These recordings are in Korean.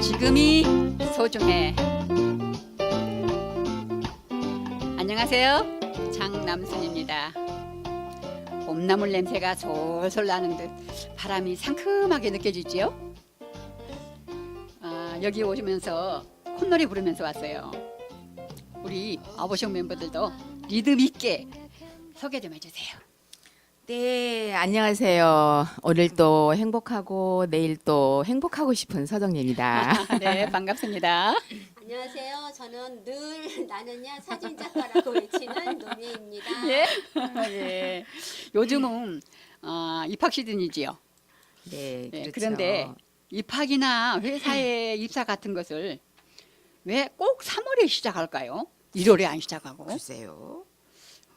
지금이 소중해. 안녕하세요. 장남순입니다. 봄나물 냄새가 솔솔 나는 듯 바람이 상큼하게 느껴지지요? 아, 여기 오시면서 콧노래 부르면서 왔어요. 우리 아보쇼 멤버들도 리듬 있게 소개 좀 해주세요. 네, 안녕하세요. 오늘 또 행복하고 내일 또 행복하고 싶은 서정예입니다. 네, 반갑습니다. 안녕하세요. 저는 늘 나는야 사진 작가라고 외치는 노미입니다. 예. 예. 요즘은 어, 입학 시즌이지요. 네, 네, 그렇죠. 그런데 입학이나 회사의 입사 같은 것을 왜 꼭 3월에 시작할까요? 1월에 안 시작하고 글쎄요.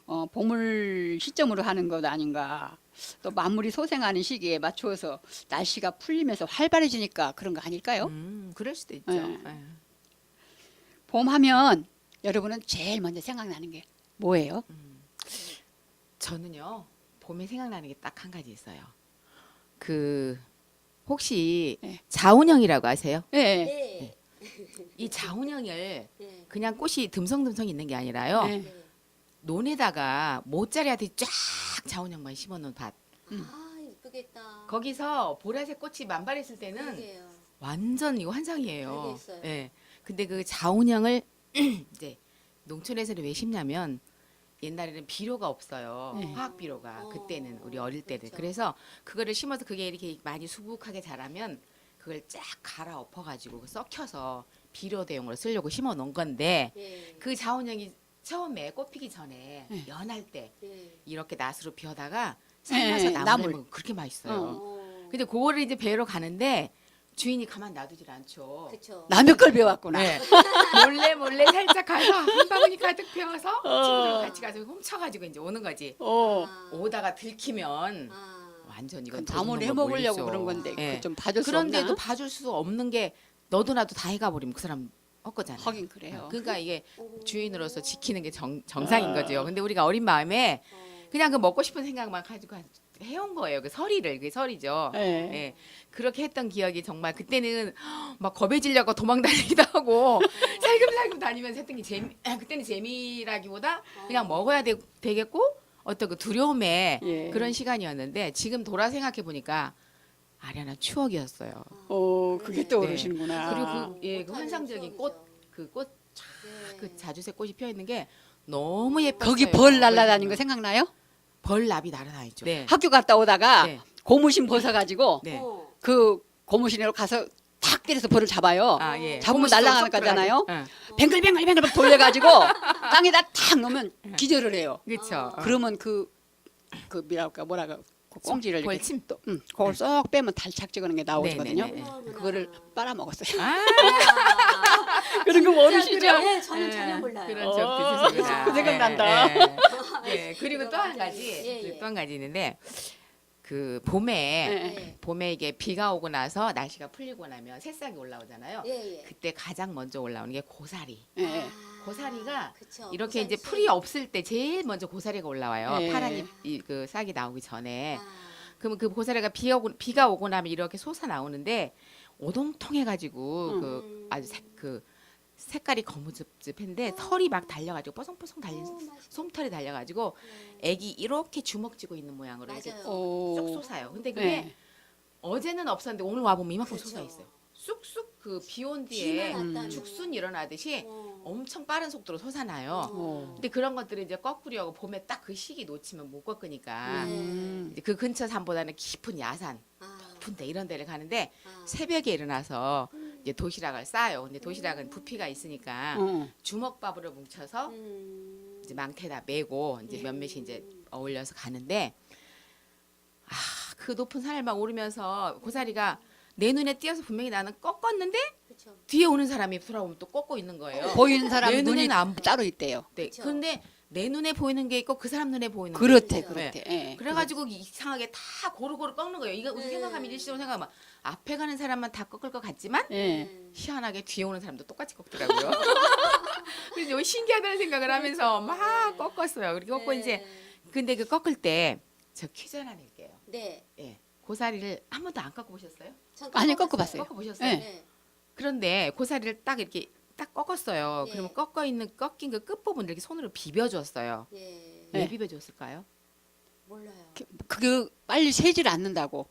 어, 봄을 시점으로 하는 것 아닌가? 또 만물이 소생하는 시기에 맞추어서 날씨가 풀리면서 활발해지니까 그런 거 아닐까요? 음, 그럴 수도 있죠. 네. 네. 봄 하면 여러분은 제일 먼저 생각나는 게 뭐예요? 저는요 봄에 생각나는 게 딱 한 가지 있어요. 그 혹시 네. 자운형이라고 아세요? 예. 네. 이 자운형을 네. 그냥 꽃이 듬성듬성 있는 게 아니라요. 네. 네. 논에다가 모짜리한테 쫙 자운형만 심어놓은 밭. 아 이쁘겠다. 거기서 보라색 꽃이 만발했을 때는 그러게요. 완전 이거 환상이에요. 알겠어요. 예. 근데 그 자운형을 이제 농촌에서는 왜 심냐면 옛날에는 비료가 없어요. 네. 화학 비료가 어, 그때는 우리 어릴 때는 그렇죠. 그래서 그거를 심어서 그게 이렇게 많이 수북하게 자라면 그걸 쫙 갈아 엎어 가지고 썩혀서 비료 대용으로 쓰려고 심어 놓은 건데 네. 그 자운형이 처음에 꽃 피기 전에 네. 연할 때 네. 이렇게 낫으로 피어다가 네, 삶아서 나물 나물. 먹으면 그렇게 맛있어요. 어. 근데 그거를 이제 배로 가는데 주인이 가만 놔두질 않죠. 그쵸. 남의 걸 배웠구나. 네. 몰래 몰래 살짝 가서 한 바구니 가득 배워서 어. 친구들 같이 가서 훔쳐가지고 이제 오는 거지. 어. 아. 오다가 들키면 아. 완전 그 이건 나물 도둑놈을 해 먹으려고. 그런 건데 예. 그좀 봐줄 수 그런데도 없나? 봐줄 수 없는 게 너도 나도 다 해가 버리면 그 사람 헛거잖아요. 하긴 그래요. 그러니까 이게 오. 주인으로서 지키는 게 정, 정상인 아. 거죠. 근데 우리가 어린 마음에 어. 그냥 그 먹고 싶은 생각만 가지고 해온 거예요. 그 설이를 그게 설이죠. 예. 예. 그렇게 했던 기억이 정말 그때는 막 겁에 질려고 도망 다니기도 하고 살금살금 다니면서 했던 게 재미 그때는 재미라기보다 그냥 먹어야 되, 되겠고 어떤 그 두려움에 예. 그런 시간이었는데 지금 돌아 생각해 보니까 아련한 추억이었어요. 어, 그게 또 네. 오르시는구나. 그리고 그, 예, 그 환상적인. 꽃 그꽃그 네. 자주색 꽃이 피어 있는 게 너무 예뻤어요. 거기 벌 날아다니는 거 생각나요? 벌나비 날아다니죠. 네. 학교 갔다 오다가 네. 고무신 벗어가지고 네. 어. 그 고무신으로 가서 탁 때려서 벌을 잡아요. 아, 예. 잡으면 날아가는 쏙 거잖아요. 응. 뱅글뱅글뱅글 돌려가지고 땅에다 탁 넣으면 기절을 해요. 그렇죠. 어. 그러면 그, 그 뭐랄까, 뭐랄까, 그 꽁지를 이렇게 벌침. 또, 음, 그걸 쏙 빼면 달착 찍어는 게 나오거든요. 네, 네, 네. 그거를 빨아 먹었어요. 아, 그런 거 모르시죠? 네, 저는 예, 전혀 몰라요. 그런 어, 적 드시구나. 그 생각난다. 예, 예. 예, 그리고 또 한. 가지, 예, 예. 또 한 가지 있는데 그 봄에 네. 네. 봄에 이게 비가 오고 나서 날씨가 풀리고 나면 새싹이 올라오잖아요. 예, 예. 그때 가장 먼저 올라오는 게 고사리. 예. 아, 고사리가 그쵸. 이렇게 이제 고사리 풀이 없을 때 제일 먼저 고사리가 올라와요. 예. 파란 잎, 그 싹이 나오기 전에. 아, 그러면 그 고사리가 비 오고 비가 오고 나면 이렇게 솟아 나오는데 오동통해 가지고 음. 그 아주 색, 그 색깔이 거무집집한데 털이 막 달려가지고 뽀송뽀송 달린 어, 맛있- 솜털이 달려가지고 네. 애기 이렇게 주먹 쥐고 있는 모양으로 이렇게 맞아요. 오. 쏙 솟아요. 근데 그게 네. 어제는 없었는데 오늘 와 보면 이만큼 그렇죠. 솟아 있어요. 쑥쑥 그 비온 비만 뒤에 왔다는. 죽순 일어나듯이 어. 엄청 빠른 속도로 솟아나요. 어. 근데 그런 것들을 이제 꺾으려고 봄에 딱 그 시기 놓치면 못 꺾으니까 네. 음. 이제 그 근처 산보다는 깊은 야산, 아, 깊은 데 이런 데를 가는데 아. 새벽에 일어나서 이제 도시락을 싸요. 근데 도시락은 부피가 있으니까 어. 주먹밥으로 뭉쳐서 음. 이제 망태에다 메고 이제 몇몇이 이제 어울려서 가는데 아 그 높은 산을 막 오르면서 고사리가 내 눈에 띄어서 분명히 나는 꺾었는데. 뒤에 오는 사람이 돌아오면 또 꺾고 있는 거예요. 보이는 사람 내 눈에는 안 보- 따로 있대요. 네. 그쵸. 근데 내 눈에 보이는 게 있고 그 사람 눈에 보이는 게 그렇대, 있고. 그렇대. 예. 그래가지고 이상하게 다 고루고루 꺾는 거예요. 이거 네. 생각하면 일시적으로 생각하면 앞에 가는 사람만 다 꺾을 것 같지만 예. 음. 희한하게 뒤에 오는 사람도 똑같이 꺾더라고요. 그래서 이거 신기하다는 생각을 하면서 막 꺾었어요. 그렇게 꺾고 네. 이제 근데 그 꺾을 때 저 퀴즈 하나 낼게요. 네. 예. 고사리를 한 번도 안 꺾어 보셨어요? 전 아니, 꺾어봤어요. 꺾어봤어요. 꺾어 보셨어요? 네. 네. 그런데 고사리를 딱 이렇게 딱 꺾었어요. 예. 그러면 꺾어 있는 꺾인 그 끝 부분을 이렇게 손으로 비벼 줬어요. 예. 왜 네. 비벼 줬을까요? 몰라요. 그게 빨리 새질 않는다고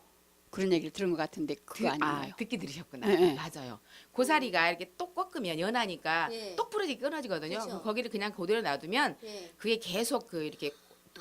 그런 얘기를 들은 것 같은데 그거 아, 아닌가요? 듣기 들으셨구나. 네, 네. 맞아요. 고사리가 이렇게 똑 꺾으면 연하니까 예. 똑 부러지게 끊어지거든요. 그쵸. 그럼 거기를 그냥 그대로 놔두면 예. 그게 계속 그 이렇게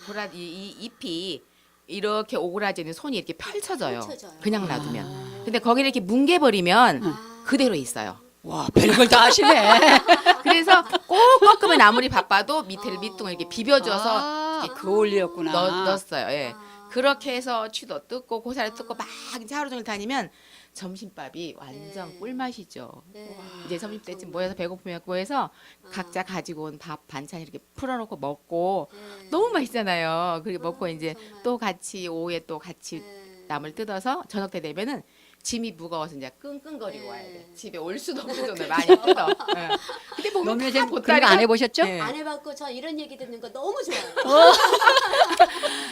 고라 이, 이 잎이 이렇게 오그라지는 손이 이렇게 펼쳐져요. 펼쳐져요. 그냥 놔두면. 근데 거기를 이렇게 뭉개버리면 아. 그대로 있어요. 와 별걸 다 하시네. 그래서 꼭 꺾으면 아무리 바빠도 밑에를 어. 밑둥을 이렇게 비벼줘서 아, 이렇게 그 원리였구나. 넣, 넣었어요. 예. 아. 그렇게 해서 취도 뜯고 고사리 뜯고 막 이제 하루 종일 다니면 점심밥이 완전 네. 꿀맛이죠. 네. 이제 점심 때쯤 모여서 배고프면 모여서 아. 각자 가지고 온 밥 반찬 이렇게 풀어놓고 먹고 네. 너무 맛있잖아요. 그리고 먹고 아, 이제. 또 같이 오후에 또 같이 네. 남을 뜯어서 저녁 때 되면은 짐이 무거워서 이제 끙끙거리고 네. 와야 돼. 집에 올 수도 없을 정도로 많이 뜯어. 예. 근데 보면 그런 보따리가 거안 해보셨죠? 예. 안 해봤고 저 이런 얘기 듣는 거 너무 좋아요.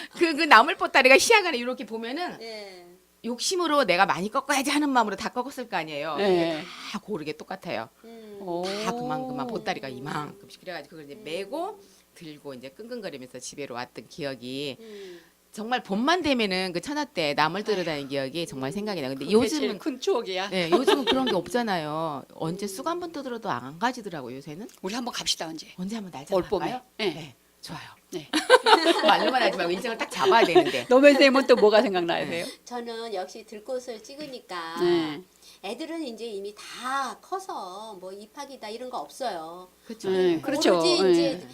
그, 그 나물 보따리가 시야간에 이렇게 보면은 네. 욕심으로 내가 많이 꺾어야지 하는 마음으로 다 꺾었을 거 아니에요. 네. 다 고르게 똑같아요. 음. 오. 다 그만 그만 보따리가 이만큼씩 그래가지고 그걸 이제 메고 들고 이제 끙끙거리면서 집에로 왔던 기억이 음. 정말 봄만 되면은 그 천하 때 나물 들어다니는 기억이 정말 생각이 나. 근데 요즘은 큰 추억이야. 네, 요즘은 그런 게 없잖아요. 언제 쑥 한번 뜯어도 안 가지더라고 요새는. 우리 한번 갑시다 언제. 언제 한번 날짜 올 봄에. 할까요? 네. 좋아요. 네. 말로만 하지 말고 일정을 딱 잡아야 되는데. 노미애 쌤은 또 뭐가 생각나세요? 네. 저는 역시 들꽃을 찍으니까 네. 애들은 이제 이미 다 커서 뭐 입학이다 이런 거 없어요. 그렇죠. 네, 그렇죠. 오로지 네. 이제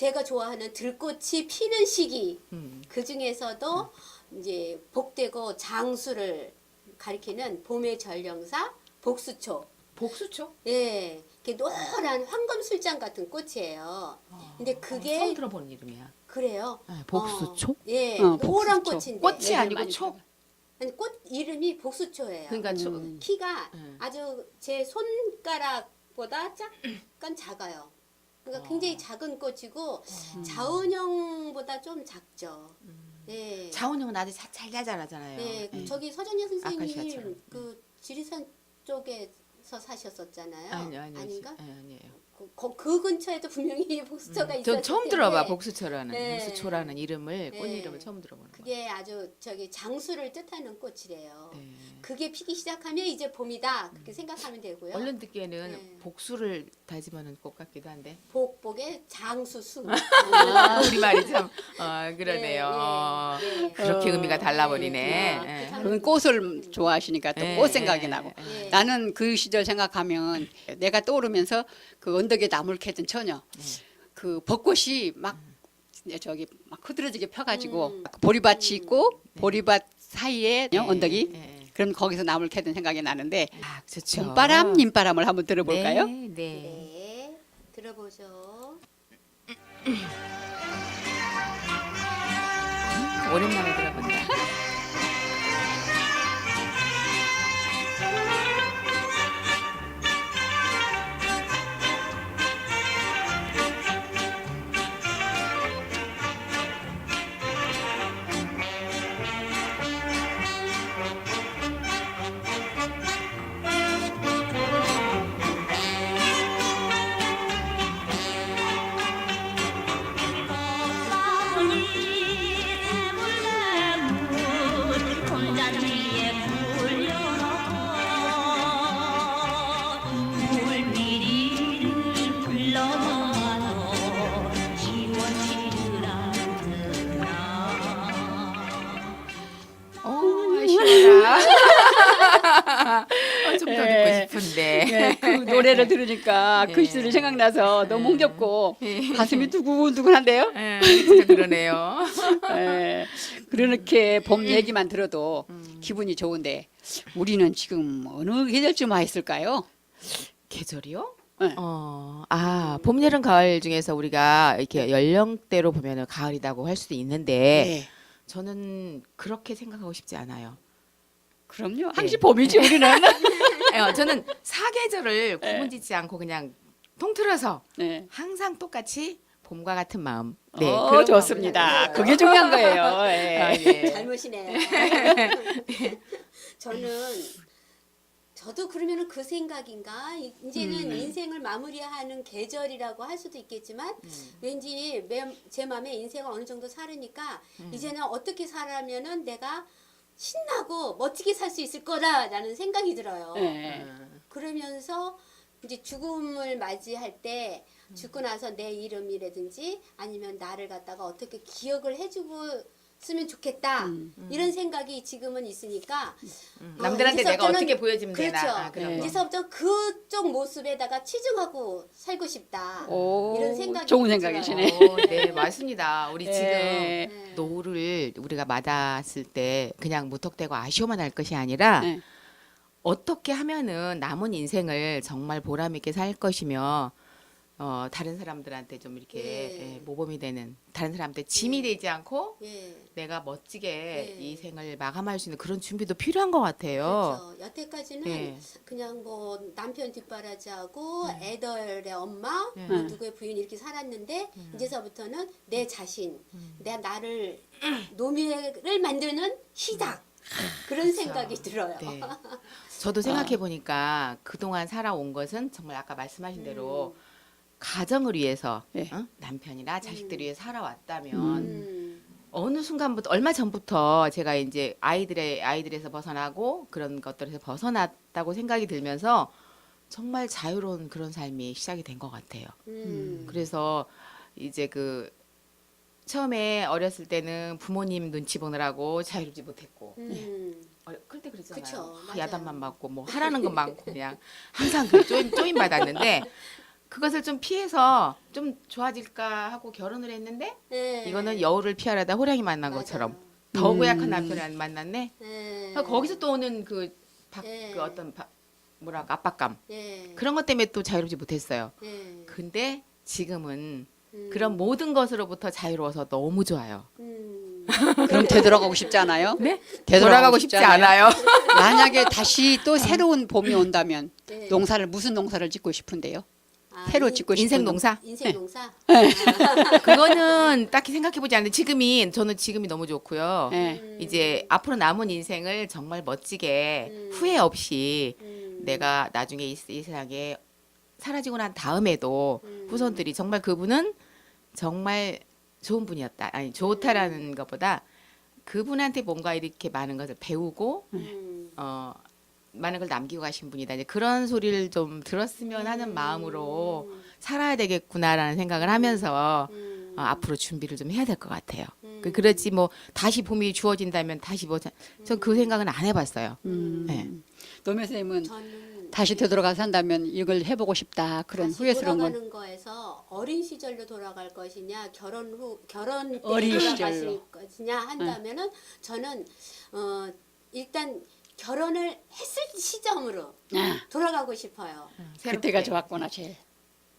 제가 좋아하는 들꽃이 피는 시기 음. 그 중에서도 이제 복되고 장수를 가리키는 봄의 전령사 복수초. 복수초? 예, 이렇게 노란 황금술장 같은 꽃이에요. 근데 그게- 처음 들어보는 이름이야. 그래요. 네, 복수초? 어, 예, 어, 노란 복수초. 꽃인데. 꽃이 애들 아니고 많이 초. 아니, 꽃 이름이 복수초예요. 그러니까 초. 음. 키가 음. 아주 제 손가락보다 약간 작아요. 그러니까 어. 굉장히 작은 꽃이고 자은형보다 좀 작죠. 네. 음. 자원형은 아주 자- 잘 자라잖아요. 네, 그 네. 저기 서정예 선생님 아카시아처럼. 그 지리산 쪽에서 사셨었잖아요. 아니요, 아니요. 아닌가? 네, 아니에요. 그, 거- 그 근처에도 분명히 복수초가 있었을 전 처음 텐데 들어봐 복수초라는 네. 복수초라는 이름을 꽃 네. 이름을 처음 들어보는 거예요. 그게 아주 저기 장수를 뜻하는 꽃이래요. 네. 그게 피기 시작하면 이제 봄이다 그렇게 생각하면 되고요. 얼른 듣기에는 네. 복수를 다짐하는 꽃 같기도 한데 복복의 장수수. 우리 말이 참 어, 그러네요. 어, 예, 예, 예. 그렇게 어. 의미가 달라버리네. 네. 예. 그건 꽃을 좋아하시니까 또 예, 꽃 생각이 예, 나고. 예. 예. 나는 그 시절 생각하면 내가 떠오르면서 그 언덕에 나물 캐던 처녀 네. 그 벚꽃이 막 저기 막 흐드러지게 펴가지고 음. 보리밭이 있고 보리밭 사이에 네. 언덕이 예, 예. 그럼 거기서 나물 캐던 생각이 나는데 아, 좋죠. 봄바람 님바람을 한번 들어볼까요? 네, 네. 네, 들어보죠. 오랜만에 들어본다. 그 노래를 들으니까 그 예. 시절이 생각나서 너무 예. 흥겹고 예. 가슴이 두근두근한데요. 예, 진짜 그러네요. 예, 그렇게 봄 얘기만 들어도 음. 기분이 좋은데 우리는 지금 어느 계절쯤 와 있을까요? 계절이요? 네. 어, 아, 봄, 여름, 가을 중에서 우리가 이렇게 연령대로 보면은 가을이라고 할 수도 있는데 네. 저는 그렇게 생각하고 싶지 않아요. 그럼요. 항시 봄이지 우리는. 예, 저는 사계절을 네. 구분짓지 않고 그냥 통틀어서 네. 항상 똑같이 봄과 같은 마음. 네, 그런 어, 좋습니다. 그게 중요한 거예요. 예. 아, 예. 젊으시네요. 저는 저도 그러면은 그 생각인가 이- 이제는 음. 인생을 마무리하는 계절이라고 할 수도 있겠지만 음. 왠지 매- 제 마음에 인생을 어느 정도 살으니까 음. 이제는 어떻게 살아면은 내가 신나고 멋지게 살 수 있을 거라라는 생각이 들어요. 예. 음. 그러면서 이제 죽음을 맞이할 때 음. 죽고 나서 내 이름이라든지 아니면 나를 갖다가 어떻게 기억을 해주고 쓰면 좋겠다 음. 이런 생각이 지금은 있으니까 음. 어, 남들한테 내가 어떻게 보여주면 그렇죠. 되나 아, 그런 네. 거. 이제서부터 그쪽 모습에다가 치중하고 살고 싶다 오, 이런 생각이 좋은. 생각이시네. 어, 네 맞습니다. 우리 지금 예. 네. 노후를 우리가 맞았을 때 그냥 무턱대고 아쉬워만 할 것이 아니라 네. 어떻게 하면은 남은 인생을 정말 보람 있게 살 것이며 어, 다른 사람들한테 좀 이렇게 네. 예, 모범이 되는 다른 사람한테 짐이 되지 않고 예. 내가 멋지게 네. 이 생을 마감할 수 있는 그런 준비도 필요한 것 같아요. 그렇죠. 여태까지는 네. 그냥 뭐 남편 뒷바라지하고 애들의 엄마, 네. 뭐 네. 누구의 부인 이렇게 살았는데 이제서부터는 내 자신, 음. 내 나를 노미를 만드는 시작 그런 생각이 들어요. 네. 저도 생각해 보니까 그동안 살아온 것은 정말 아까 말씀하신 대로 가정을 위해서 네. 어? 남편이나 자식들 음. 위해 살아왔다면 음. 어느 순간부터 얼마 전부터 제가 이제 아이들의 아이들에서 벗어나고 그런 것들에서 벗어났다고 생각이 들면서 정말 자유로운 그런 삶이 시작이 된 것 같아요. 음. 그래서 이제 그 처음에 어렸을 때는 부모님 눈치 보느라고 자유롭지 못했고 음. 어, 클때 그랬잖아요. 그쵸, 그 맞아요. 야단만 맞고 뭐 하라는 건 많고 그냥 항상 그 쪼임, 쪼임 받았는데 그것을 좀 피해서 좀 좋아질까 하고 결혼을 했는데 네. 이거는 여우를 피하려다 호랑이 만난 맞아요. 것처럼 더 음. 고약한 남편을 안 만났네. 네. 거기서 또 오는 그, 박, 네. 그 어떤 바, 뭐랄까 압박감 네. 그런 것 때문에 또 자유롭지 못했어요. 네. 근데 지금은 음. 그런 모든 것으로부터 자유로워서 너무 좋아요. 음. 그럼 되돌아가고 싶지 않아요? 네? 되돌아가고 돌아가고 싶지 않아요. 만약에 다시 또 새로운 봄이 온다면 네. 농사를 무슨 농사를 짓고 싶은데요? 아, 새로 인- 짓고 싶은 인생 농사? 인생 농사. 그거는 딱히 생각해 보지 않는데 지금이 저는 지금이 너무 좋고요. 네. 음. 이제 앞으로 남은 인생을 정말 멋지게 음. 후회 없이 음. 내가 나중에 이, 이 세상에 사라지고 난 다음에도 음. 후손들이 정말 그분은 정말 좋은 분이었다. 아니 좋다라는 것보다 그분한테 뭔가 이렇게 많은 것을 배우고 음. 어 많은 걸 남기고 가신 분이다. 이제 그런 소리를 좀 들었으면 하는 마음으로 살아야 되겠구나라는 생각을 하면서 음. 어, 앞으로 준비를 좀 해야 될 것 같아요. 음. 그 그렇지 뭐 다시 봄이 주어진다면 다시 뭐 전 그 생각은 안 해봤어요. 음. 네. 노면 선생님은 저는 다시 되돌아가 산다면 이걸 해보고 싶다 그런 다시 후회스러운 건 돌아가는 거에서 어린 시절로 돌아갈 것이냐 결혼 후 결혼 때 어린 돌아가실 시절로. 것이냐 한다면은 저는 어 일단 결혼을 했을 시점으로 아, 돌아가고 싶어요. 그때가 좋았구나 제일.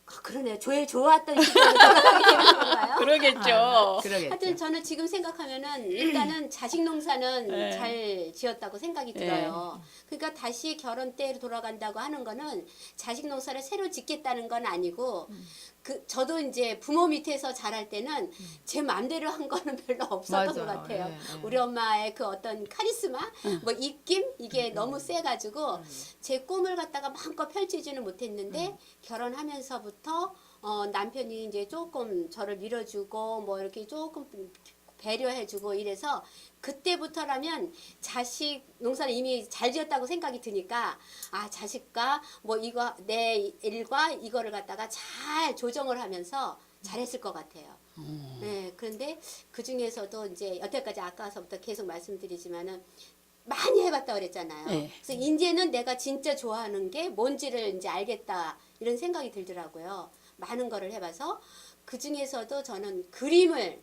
아, 그러네. 제일 좋았던 시점으로 돌아가게 되는 건가요? 그러겠죠. 그러겠죠. 하여튼 저는 지금 생각하면은 일단은 자식 농사는 네. 잘 지었다고 생각이 들어요. 그러니까 다시 결혼 때로 돌아간다고 하는 거는 자식 농사를 새로 짓겠다는 건 아니고 그 저도 이제 부모 밑에서 자랄 때는 제 마음대로 한 거는 별로 없었던 맞아요. 것 같아요. 예, 예. 우리 엄마의 그 어떤 카리스마, 뭐 입김 이게 너무 세가지고 제 꿈을 갖다가 마음껏 펼치지는 못했는데 결혼하면서부터 어, 남편이 이제 조금 저를 밀어주고 뭐 이렇게 조금 배려해주고 이래서 그때부터라면 자식 농사를 이미 잘 지었다고 생각이 드니까 아 자식과 뭐 이거 내 일과 이거를 갖다가 잘 조정을 하면서 잘했을 것 같아요. 네, 그런데 그 중에서도 이제 여태까지 아까서부터 계속 말씀드리지만은 많이 해봤다 그랬잖아요. 네. 그래서 이제는 내가 진짜 좋아하는 게 뭔지를 이제 알겠다 이런 생각이 들더라고요. 많은 거를 해봐서 그 중에서도 저는 그림을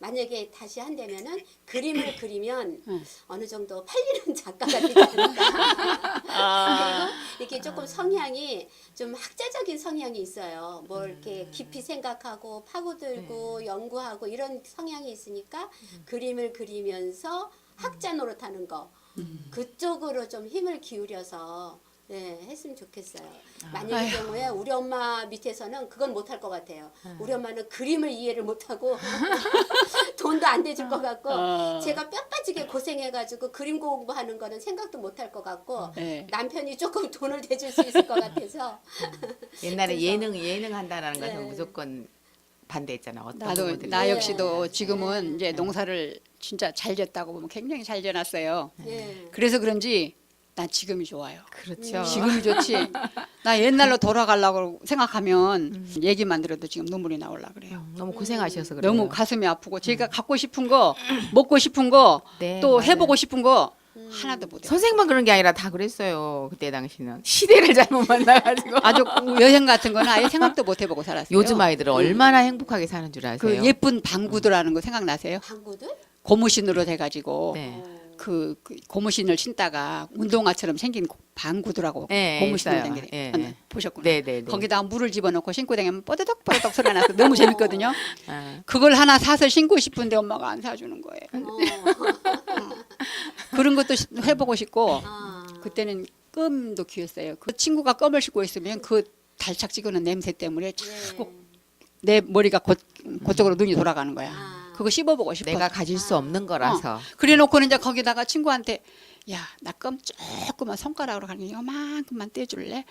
만약에 다시 한다면은 그림을 그리면 음. 어느 정도 팔리는 작가가 되지 않을까. 아, 그리고 이렇게 조금 성향이 좀 학자적인 성향이 있어요. 뭐 이렇게 깊이 생각하고 파고들고 연구하고 이런 성향이 있으니까 그림을 그리면서 학자 노릇하는 거. 그쪽으로 좀 힘을 기울여서 네, 했으면 좋겠어요. 아. 만약의 아휴. 경우에 우리 엄마 밑에서는 그건 못할 것 같아요. 네. 우리 엄마는 그림을 이해를 못하고 돈도 안 대줄 것 같고 어. 제가 뼈 빠지게 고생해가지고 그림 공부하는 거는 생각도 못할 것 같고 네. 남편이 조금 돈을 대줄 수 있을 것 같아서 옛날에 그래서- 예능 예능 한다라는 것은 네. 무조건 반대했잖아. 어떤 나도 부모들이. 나 네. 역시도 지금은 네. 이제 농사를 진짜 잘 졌다고 보면 굉장히 잘 져놨어요. 예. 그래서 그런지 난 지금이 좋아요. 그렇죠. 지금이 좋지. 나 옛날로 돌아가려고 생각하면 얘기만 들어도 지금 눈물이 나올라 그래요. 너무 고생하셔서 그래요. 너무 가슴이 아프고 제가 갖고 싶은 거, 먹고 싶은 거, 네, 또 맞아요. 해보고 싶은 거 하나도 못해. 선생만 그런 게 아니라 다 그랬어요. 그때 당시는 시대를 잘못 만나가지고. 아주 여행 같은 거는 아예 생각도 못 해보고 살았어요. 요즘 아이들은 얼마나 행복하게 사는 줄 아세요? 그 예쁜 방구들하는 거 생각나세요? 방구들? 고무신으로 돼가지고 네. 그, 그 고무신을 신다가 운동화처럼 생긴 고- 방구들하고 네, 고무신을 있어요. 댕기는 네, 거 네. 보셨구나. 네, 네, 네. 거기다 물을 집어넣고 신고 다니면 뽀드덕 뽀드덕 소리가 나서 너무 재밌거든요. 아, 그걸 하나 사서 신고 싶은데 엄마가 안 사주는 거예요. 어. 그런 것도 시- 해보고 싶고 아. 그때는 껌도 귀했어요. 그 친구가 껌을 씹고 있으면 그 달착 지근한 냄새 때문에 자꾸 예. 내 머리가 곧, 그 쪽으로 눈이 돌아가는 거야. 아. 그거 씹어보고 싶어. 내가 가질 수 없는 거라서. 그래놓고는 이제 거기다가 친구한테 야 나 껌 조금만 손가락으로 가는 요만큼만 떼줄래?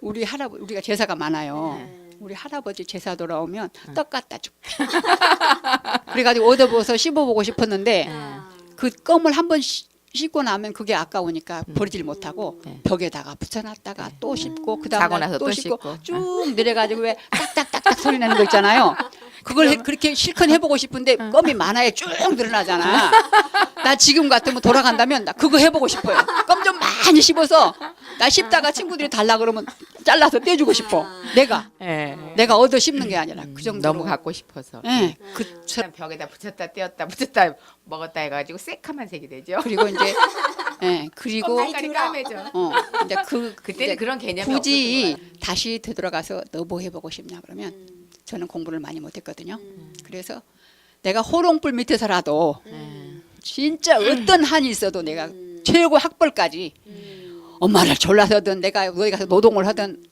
우리 할아버지 우리가 제사가 많아요. 네. 우리 할아버지 제사 돌아오면 떡 갖다 줄게. 그래가지고 얻어보서 씹어보고 싶었는데 아. 그 껌을 한번 씹 고 나면 그게 아까우니까 버리질 못하고 네. 벽에다가 붙여놨다가 또 씹고 그 자고 다음에 나서 또또 씹고 씹고. 쭉 내려가지고 왜 딱딱딱딱 소리 나는 거 있잖아요. 그걸 해- 그렇게 실컷 해보고 싶은데 껌이 많아야 쭉 늘어나잖아. 나 지금 같으면 돌아간다면 나 그거 해보고 싶어요. 껌 좀 많이 씹어서 나 씹다가 친구들이 달라 그러면 잘라서 떼주고 싶어. 내가 예. 내가 얻어 씹는 게 아니라 그 정도 너무 갖고 싶어서. 예, 그참 벽에다 붙였다 떼었다 붙였다 먹었다 해가지고 새카만 색이 되죠. 그리고 이제 예 그리고 색깔이. 까매져. 어 이제 그 그때는 그런 개념이 굳이. 다시 되돌아가서 너 뭐 해보고 싶냐 그러면 음. 저는 공부를 많이 못했거든요. 음. 그래서 내가 호롱불 밑에서라도 음. 진짜 어떤 한이 있어도 내가 음. 최고 학벌까지 음. 엄마를 졸라서든 내가 어디 가서 노동을 하든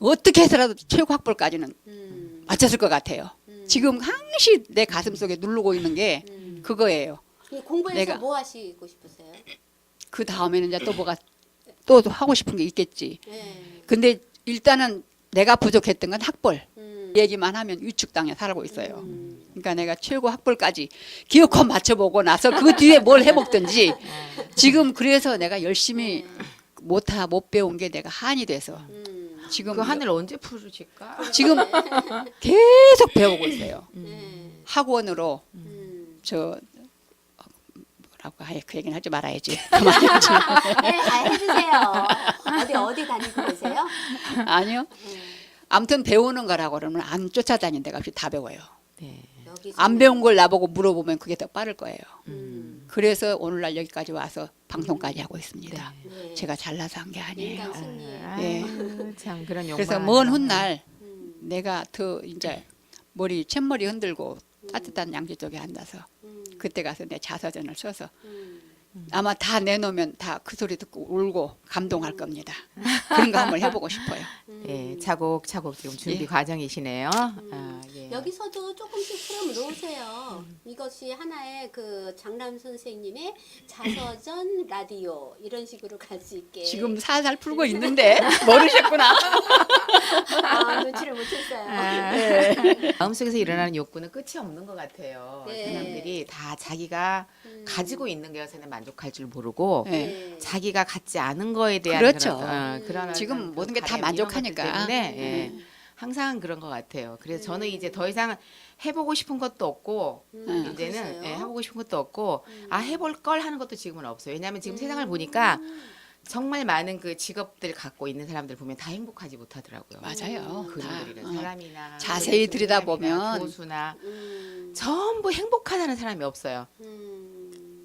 어떻게 해서라도 최고 학벌까지는 음. 맞췄을 것 같아요. 음. 지금 항시 내 가슴 속에 누르고 있는 게 음. 그거예요. 이 공부해서 내가- 뭐 하시고 싶으세요? 그 다음에는 이제 또 뭐가 또 하고 싶은 게 있겠지. 네. 근데 일단은 내가 부족했던 건 학벌. 음. 얘기만 하면 위축당해 살고 있어요. 음. 그러니까 내가 최고 학벌까지 기어코 맞춰보고 나서 그 뒤에 뭘 해먹든지 지금 그래서 내가 열심히 못하 못 배운 게 내가 한이 돼서 음. 지금 그 하늘 언제 풀으실까? 지금 계속 배우고 있어요. 네. 학원으로 음. 저 어, 뭐라고 아예 그 얘기는 하지 말아야지. 그만해야지. 네, 다 해주세요. 어디 어디 다니고 계세요? 아니요. 아무튼 배우는 거라고 그러면 안 쫓아다닌 데가 없이 다 배워요. 네. 안 배운 걸 나보고 물어보면 그게 더 빠를 거예요. 음. 그래서 오늘날 여기까지 와서 방송까지 하고 있습니다. 네. 제가 잘나서 한 게 아니에요. 승리예요. 예. 아유, 참 그런. 그래서 먼 훗날 음. 내가 더 이제 머리 챗머리 흔들고 따뜻한 양지 쪽에 앉아서 음. 그때 가서 내 자서전을 써서 음. 아마 다 내놓으면 다 그 소리 듣고 울고 감동할 겁니다. 그런 거 한번 해보고 싶어요. 예, 차곡차곡 지금 준비 예. 과정이시네요. 아, 예. 음. 여기서도 조금씩 풀어 놓으세요. 이것이 하나의 그 장남 선생님의 자서전 라디오 이런 식으로 갈 수 있게. 지금 살살 풀고 있는데 모르셨구나. 아, 눈치를 못 챘어요. 아. 마음속에서 일어나는 욕구는 끝이 없는 것 같아요. 네. 사람들이 다 자기가 음. 가지고 있는 것에는 만족할 줄 모르고 네. 네. 자기가 갖지 않은 거에 대한 그렇죠. 그런, 어, 그런 지금 모든 그 게다 이런 만족하니까. 때문에 예, 음. 항상 그런 것 같아요. 그래서 저는 음. 이제 더 이상 해보고 싶은 것도 없고 음, 이제는? 예, 해보고 싶은 것도 없고 음. 아 해볼 걸 하는 것도 지금은 없어요. 왜냐하면 지금 세상을 보니까 정말 많은 그 직업들 갖고 있는 사람들 보면 다 행복하지 못하더라고요. 맞아요. 글을 다. 그리는 어. 사람이나 자세히 쓰는 들여다보면 교수나 음. 전부 행복하다는 사람이 없어요. 음.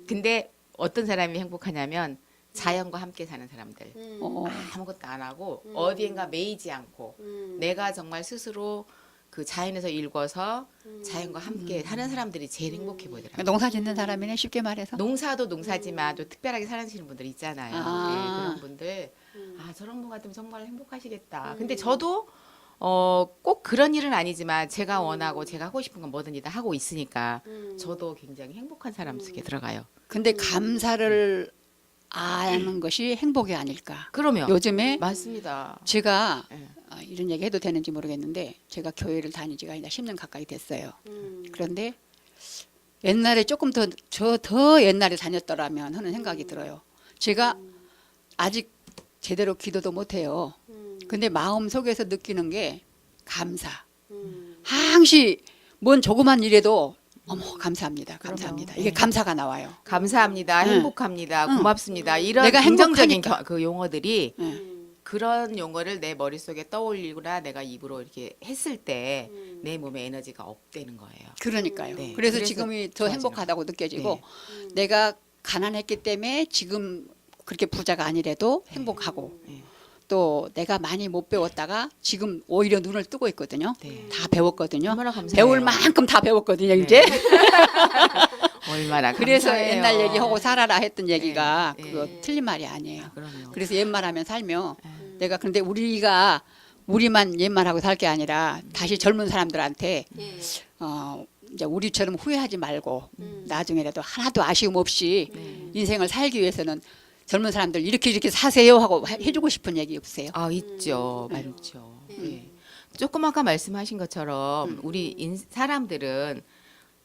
근데 어떤 사람이 행복하냐면 자연과 함께 사는 사람들. 음. 어. 아무것도 안 하고 음. 어디엔가 매이지 않고 음. 내가 정말 스스로 그 자연에서 일궈서 음. 자연과 함께 하는 사람들이 제일 행복해 보이더라고요. 농사 짓는 사람이네 쉽게 말해서. 농사도 농사지만 또 특별하게 사시는 분들 있잖아요. 아. 네, 그런 분들 음. 아 저런 분 같으면 정말 행복하시겠다. 음. 근데 저도 어, 꼭 그런 일은 아니지만 제가 원하고 제가 하고 싶은 건 뭐든지 다 하고 있으니까 음. 저도 굉장히 행복한 사람 속에 들어가요. 근데 감사를 아는 것이 행복이 아닐까. 그러면 요즘에 맞습니다. 제가 예. 아, 이런 얘기 해도 되는지 모르겠는데 제가 교회를 다닌 지가 이제 10년 가까이 됐어요. 음. 그런데 옛날에 조금 더 저 더 옛날에 다녔더라면 하는 생각이 들어요. 제가 아직 제대로 기도도 못 해요. 음. 근데 마음 속에서 느끼는 게 감사. 음. 항시 뭔 조그만 일에도 어머 감사합니다. 감사합니다. 이게 네. 감사가 나와요. 감사합니다. 응. 행복합니다. 응. 고맙습니다. 이런 내가 긍정적인 행복하니까. 겨- 그 용어들이 예. 음. 그런 용어를 내 머릿속에 떠올리거나 내가 입으로 이렇게 했을 때 음. 내 몸에 에너지가 업되는 거예요. 그러니까요. 네. 그래서, 그래서 지금이 더 좋아지는 행복하다고 느껴지고 네. 음. 내가 가난했기 때문에 지금 그렇게 부자가 아니래도 행복하고 네. 또 내가 많이 못 배웠다가 지금 오히려 눈을 뜨고 있거든요. 네. 다 배웠거든요. 얼마나 감사해요. 배울 만큼 다 배웠거든요, 네. 이제. 얼마나 그래서 감사해요. 옛날 얘기하고 살아라 했던 얘기가 네. 그거 네. 틀린 말이 아니에요. 그럼요. 그래서 옛말하면 살며 네. 내가 근데 우리가 우리만 옛말하고 살 게 아니라 다시 젊은 사람들한테 예. 어 이제 우리처럼 후회하지 말고 음. 나중에라도 하나도 아쉬움 없이 네. 인생을 살기 위해서는 젊은 사람들 이렇게 이렇게 사세요 하고 해- 해주고 싶은 얘기 없어요. 아 있죠, 음. 많죠. 네. 예. 조금 아까 말씀하신 것처럼 우리 인, 사람들은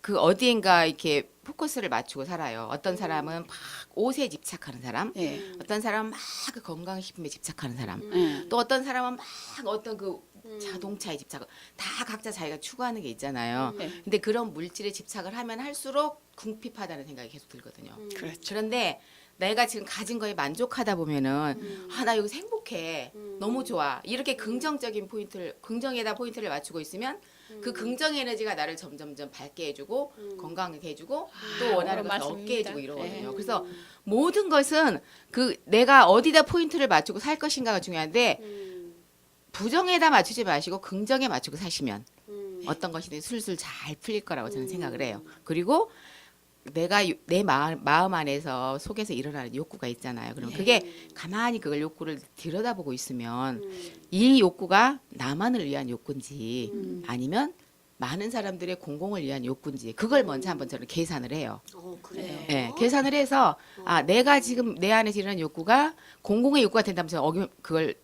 그 어디엔가 이렇게 포커스를 맞추고 살아요. 어떤 사람은 막 옷에 집착하는 사람, 예. 어떤 사람은 막 그 건강식품에 집착하는 사람, 예. 또 어떤 사람은 막 어떤 그 음. 자동차에 집착, 다 각자 자기가 추구하는 게 있잖아요. 네. 근데 그런 물질에 집착을 하면 할수록 궁핍하다는 생각이 계속 들거든요. 음. 그렇죠. 그런데 내가 지금 가진 거에 만족하다 보면은 음. 아나 여기서 행복해 음. 너무 좋아 이렇게 긍정적인 포인트를 긍정에다 포인트를 맞추고 있으면 그 긍정 에너지가 나를 점점점 밝게 해주고 음. 건강하게 해주고 아, 또 원하는 것을 얻게. 해주고 이러거든요 네. 그래서 모든 것은 그 내가 어디다 포인트를 맞추고 살 것인가가 중요한데 음. 부정에다 맞추지 마시고 긍정에 맞추고 사시면 음. 어떤 것이든 술술 잘 풀릴 거라고 저는 음. 생각을 해요. 그리고 내가 요- 내 마음, 마음 안에서 속에서 일어나는 욕구가 있잖아요. 그럼 그게 가만히 그걸 욕구를 들여다보고 있으면 음. 이 욕구가 나만을 위한 욕구인지 음. 아니면 많은 사람들의 공공을 위한 욕구인지 그걸 먼저 한번 저는 계산을 해요. 어 그래요. 예, 계산을 해서 아 내가 지금 내 안에서 일어나는 욕구가 공공의 욕구가 된다면 저는 어기 그걸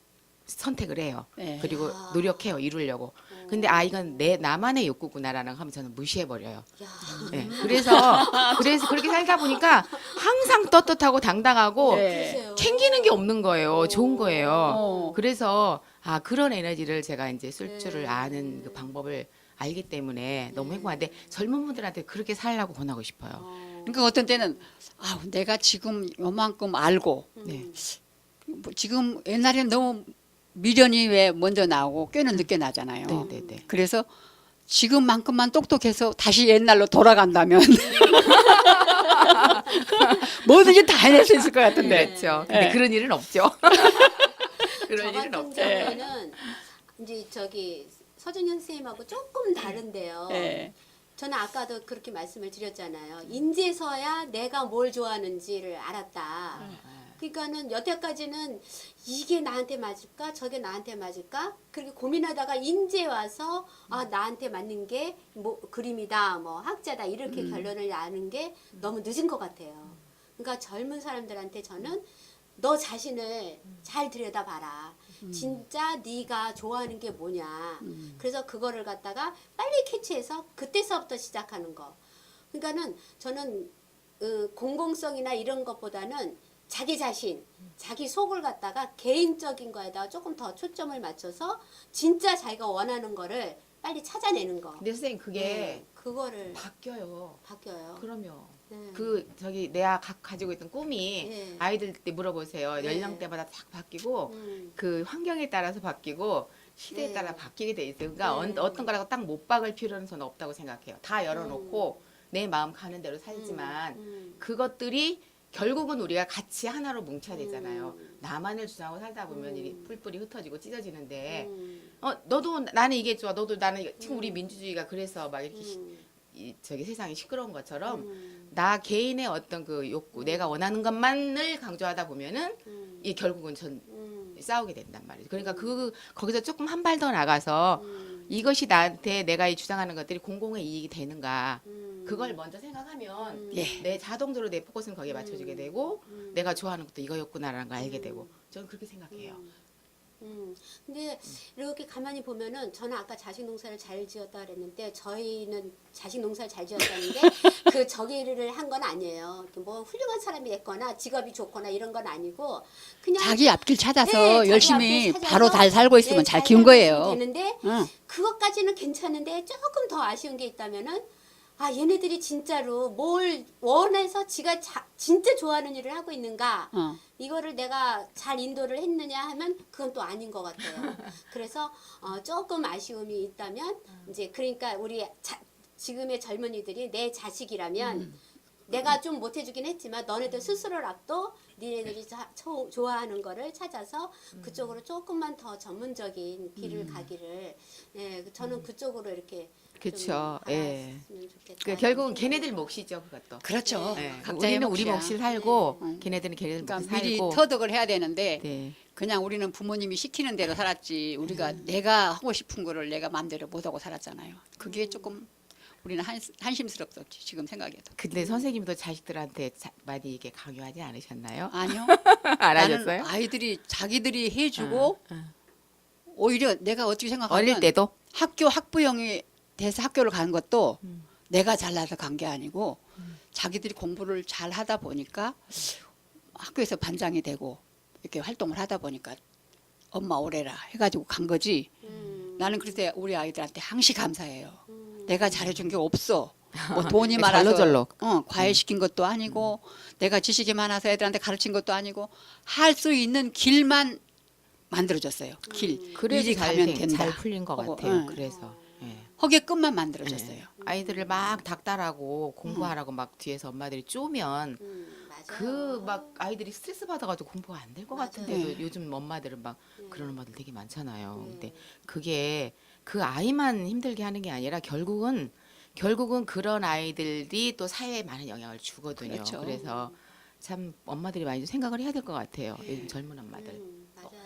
선택을 해요. 예. 그리고 아. 노력해요 이루려고. 근데 아 이건 내 나만의 욕구구나라는 거 하면 저는 무시해 버려요. 야. 예. 그래서 그래서 그렇게 살다 보니까 항상 떳떳하고 당당하고 예. 그러세요. 챙기는 게 없는 거예요. 좋은 거예요. 어. 그래서 아 그런 에너지를 제가 이제 쓸 줄을 네. 아는 그 방법을 알기 때문에 너무 행복한데 젊은 분들한테 그렇게 살라고 권하고 싶어요. 어. 그러니까 어떤 때는 아 내가 지금 요만큼 알고 음. 네. 뭐 지금 옛날에는 너무 미련이 왜 먼저 나오고 꾀는 늦게 나잖아요. 네, 네, 네. 그래서 지금만큼만 똑똑해서 다시 옛날로 돌아간다면 뭐든지 다 해낼 수 있을 것 같은데. 그렇죠. 근데 네. 그런 일은 없죠. 저 그런 일은 같은 없죠. 경우에는 이제 저기 서준현 선생님하고 조금 다른데요. 예. 저는 아까도 그렇게 말씀을 드렸잖아요. 인제서야 내가 뭘 좋아하는지를 알았다. 그러니까는 여태까지는 이게 나한테 맞을까, 저게 나한테 맞을까, 그렇게 고민하다가 인제 와서 아 나한테 맞는 게 뭐 그림이다, 뭐 학자다 이렇게 결론을 나는 게 너무 늦은 것 같아요. 그러니까 젊은 사람들한테 저는 너 자신을 잘 들여다봐라. 진짜 네가 좋아하는 게 뭐냐. 그래서 그거를 갖다가 빨리 캐치해서 그때서부터 시작하는 거. 그러니까는 저는 어, 공공성이나 이런 것보다는 자기 자신, 자기 속을 갖다가 개인적인 거에다가 조금 더 초점을 맞춰서 진짜 자기가 원하는 거를 빨리 찾아내는 거. 근데 선생님 그게 네, 그거를 바뀌어요. 바뀌어요. 그럼요. 네. 그 저기 내가 가, 가지고 있던 꿈이 네. 아이들 때 물어보세요. 네. 연령대마다 딱 바뀌고 음, 그 환경에 따라서 바뀌고 시대에 네. 따라 바뀌게 돼 있어요. 그러니까 네. 어, 떤 거라고 딱 못 박을 필요는 저는 없다고 생각해요. 다 열어놓고 내 마음 가는 대로 살지만 음, 그것들이 결국은 우리가 같이 하나로 뭉쳐야 되잖아요. 음. 나만을 주장하고 살다 보면 음. 이 뿔뿔이 흩어지고 찢어지는데 음. 어 너도 나는 이게 좋아 너도 나는 지금 우리 민주주의가 그래서 막 이렇게 시- 음. 이, 저기 세상이 시끄러운 것처럼 음. 나 개인의 어떤 그 욕구 내가 원하는 것만을 강조하다 보면은 음. 이 결국은 전 음. 싸우게 된단 말이죠. 그러니까 그 거기서 조금 한 발 더 나가서 음. 이것이 나한테 내가 이 주장하는 것들이 공공의 이익이 되는가 음. 그걸 먼저 생각하면 음. 예. 내 자동적으로 내 포커스는 거기에 맞춰지게 되고 음. 내가 좋아하는 것도 이거였구나라는 걸 알게 음. 되고 저는 그렇게 생각해요. 음. 음. 근데 이렇게 가만히 보면은 저는 아까 자식 농사를 잘 지었다 그랬는데 저희는 자식 농사를 잘 지었다는데 그 저기를 한 건 아니에요. 뭐 훌륭한 사람이 됐거나 직업이 좋거나 이런 건 아니고 그냥 자기 앞길 찾아서 네, 자기 열심히 앞길 찾아서 바로 잘 살고 있으면 네, 잘잘 키운 살고 있으면 거예요. 되는데 응. 그것까지는 괜찮은데 조금 더 아쉬운 게 있다면은 아 얘네들이 진짜로 뭘 원해서 지가 자, 진짜 좋아하는 일을 하고 있는가? 어. 이거를 내가 잘 인도를 했느냐 하면 그건 또 아닌 것 같아요. 그래서 어, 조금 아쉬움이 있다면 이제 그러니까 우리 자, 지금의 젊은이들이 내 자식이라면 내가 좀 못해주긴 했지만 너네들 스스로라도 니네들이 자, 초- 좋아하는 거를 찾아서 그쪽으로 조금만 더 전문적인 길을 가기를. 예, 저는 그쪽으로 이렇게 그쵸. 예. 음. 그 결국은 걔네들 몫이죠 그것도. 그렇죠. 네. 각자의 우리는 우리 몫이야. 몫을 살고 응. 걔네들은 걔네들 몫을 그러니까 미리 살고. 터득을 해야 되는데 네. 그냥 우리는 부모님이 시키는 대로 살았지 우리가 음. 내가 하고 싶은 거를 내가 마음대로 못 하고 살았잖아요. 그게 조금 우리는 한, 한심스럽었지 지금 생각해도. 근데 선생님도 자식들한테 자, 많이 이게 강요하지 않으셨나요? 아니요. 안 나는 하셨어요? 아이들이 자기들이 해주고 응, 응. 오히려 내가 어떻게 생각하면 어릴 때도 학교 학부형이 돼서 학교를 간 것도 음. 내가 잘나서 간 게 아니고 자기들이 공부를 잘 하다 보니까 학교에서 반장이 되고 이렇게 활동을 하다 보니까 엄마 오래라 해가지고 간 거지. 음, 나는 그래서 우리 아이들한테 항시 감사해요. 음, 내가 잘해준 게 없어. 뭐 돈이 많아서 절로절로. 어, 과외시킨 것도 아니고 내가 지식이 많아서 애들한테 가르친 것도 아니고 할 수 있는 길만 만들어줬어요. 길. 그래서 일이 잘, 가면 된- 된다. 잘 풀린 것 하고, 같아요. 응. 그래서 예. 허게 끝만 만들어줬어요. 네. 아이들을 막 닥달하고 공부하라고 막 뒤에서 엄마들이 쪼면 음, 맞아요. 그막 아이들이 스트레스 받아가지고 공부가 안 될 것 맞아요. 같은데도 네. 요즘 엄마들은 막 네. 그런 엄마들 되게 많잖아요. 네. 근데 그게 그 아이만 힘들게 하는 게 아니라 결국은 결국은 그런 아이들이 또 사회에 많은 영향을 주거든요. 그렇죠. 그래서참 엄마들이 많이 좀 생각을 해야 될 것 같아요. 요즘 젊은 엄마들.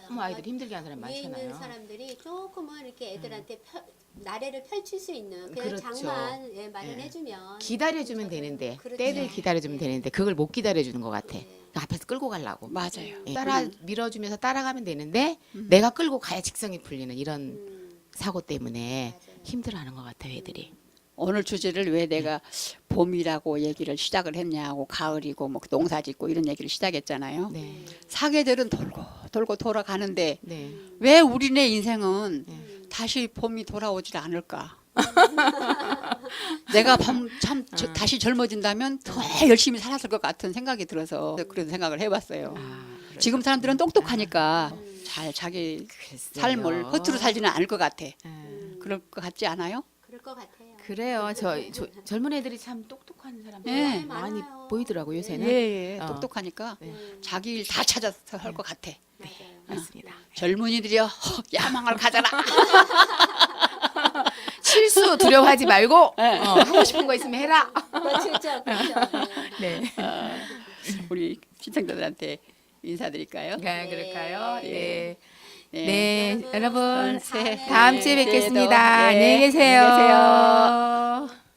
음. 너무 아이들이 힘들게 하는 사람 위에 있는 많잖아요. 음. 사람들이 조금은 이렇게 애들한테 펼- 나래를 펼칠 수 있는 그냥 그렇죠. 장만 예, 마련해주면 기다려주면 되는데 그렇죠. 때를 기다려주면 되는데 그걸 못 기다려주는 것 같아. 네. 그 앞에서 끌고 가려고. 맞아요. 예, 따라 밀어주면서 따라가면 되는데 내가 끌고 가야 직성이 풀리는 이런 음, 사고 때문에 맞아요. 힘들어하는 것 같아요, 애들이. 오늘 주제를 왜 내가 봄이라고 얘기를 시작을 했냐고 가을이고 뭐 농사 짓고 이런 얘기를 시작했잖아요. 네, 사계절은 돌고 돌고 돌아가는데 네. 왜 우리네 인생은 음. 다시 봄이 돌아오질 않을까? 내가 봄, 참 저- 다시 젊어진다면 더 열심히 살았을 것 같은 생각이 들어서 그런 생각을 해봤어요. 아, 지금 사람들은 똑똑하니까 잘 자기 글쎄요. 삶을 허투루 살지는 않을 것 같아. 예. 그럴 것 같지 않아요? 그럴 것 같아요. 그래요. 저, 저 젊은 애들이 참 똑똑한 사람들이 네. 많이 많아요. 보이더라고요, 요새는. 예, 예. 어. 똑똑하니까 네. 음, 자기 일 다 찾아서 할 것 같아. 맞아요. 맞습니다. 젊은이들이여 허, 야망을 가져라. 실수 두려워하지 말고 네. 어, 하고 싶은 거 있으면 해라. 그렇죠, 그렇죠. 네. 우리 시청자들한테 인사드릴까요? 네, 그럴까요? 네. 네. 네, 여러분 새해 다음 주에 뵙겠습니다. 네, 안녕히 계세요. 안녕히 계세요.